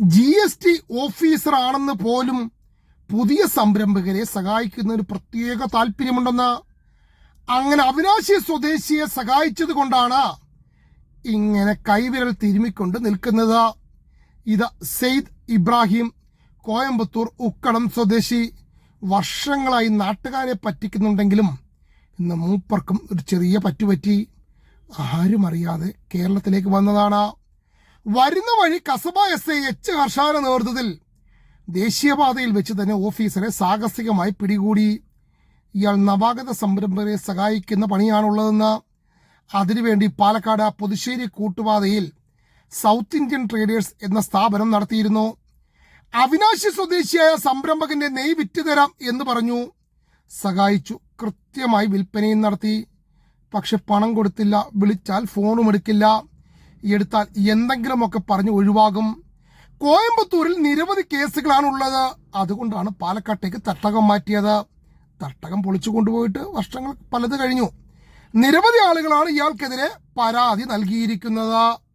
G S T ഓഫീസറാണെന്ന് പോലും പുതിയ സംരംഭകരെ സഹായിക്കുന്ന ഒരു പ്രത്യേക താല്പര്യമുണ്ടെന്ന് അങ്ങനെ അവിനാശി സ്വദേശിയെ സഹായിച്ചത് കൊണ്ടാണ് ഇങ്ങനെ കൈവിരൽ തിരുമിക്കൊണ്ട് നിൽക്കുന്നത്. ഇത് സെയ്ദ് ഇബ്രാഹിം കോയമ്പത്തൂർ ഉക്കടം സ്വദേശി. വർഷങ്ങളായി നാട്ടുകാരെ പറ്റിക്കുന്നുണ്ടെങ്കിലും ഇന്ന് മൂപ്പർക്കും ഒരു ചെറിയ പറ്റുപറ്റി. ആരും അറിയാതെ കേരളത്തിലേക്ക് വന്നതാണ്. വരുന്ന വഴി Kasaba S I H Harshana നേതൃത്വത്തിൽ ദേശീയപാതയിൽ വെച്ച് തന്നെ ഓഫീസറെ സാഹസികമായി പിടികൂടി. ഇയാൾ നവാഗത സംരംഭരെ സഹായിക്കുന്ന പണിയാണുള്ളതെന്ന്. അതിനുവേണ്ടി പാലക്കാട് പുതുശ്ശേരി കൂട്ടുപാതയിൽ സൗത്ത് ഇന്ത്യൻ ട്രേഡേഴ്സ് എന്ന സ്ഥാപനം നടത്തിയിരുന്നു. അവിനാശി സ്വദേശിയായ സംരംഭകന്റെ നെയ് വിറ്റ് തരാം എന്ന് പറഞ്ഞു. സഹായിച്ചു കൃത്യമായി വിൽപ്പനയും നടത്തി. പക്ഷെ പണം കൊടുത്തില്ല വിളിച്ചാൽ ഫോണും എടുക്കില്ല. എടുത്താൽ എന്തെങ്കിലുമൊക്കെ പറഞ്ഞ് ഒഴിവാകും. കോയമ്പത്തൂരിൽ നിരവധി കേസുകളാണുള്ളത്. അതുകൊണ്ടാണ് പാലക്കാട്ടേക്ക് തട്ടകം മാറ്റിയത്. തട്ടകം പൊളിച്ചു കൊണ്ടുപോയിട്ട് വർഷങ്ങൾ പലത് കഴിഞ്ഞു. നിരവധി ആളുകളാണ് ഇയാൾക്കെതിരെ പരാതി നൽകിയിരിക്കുന്നത്.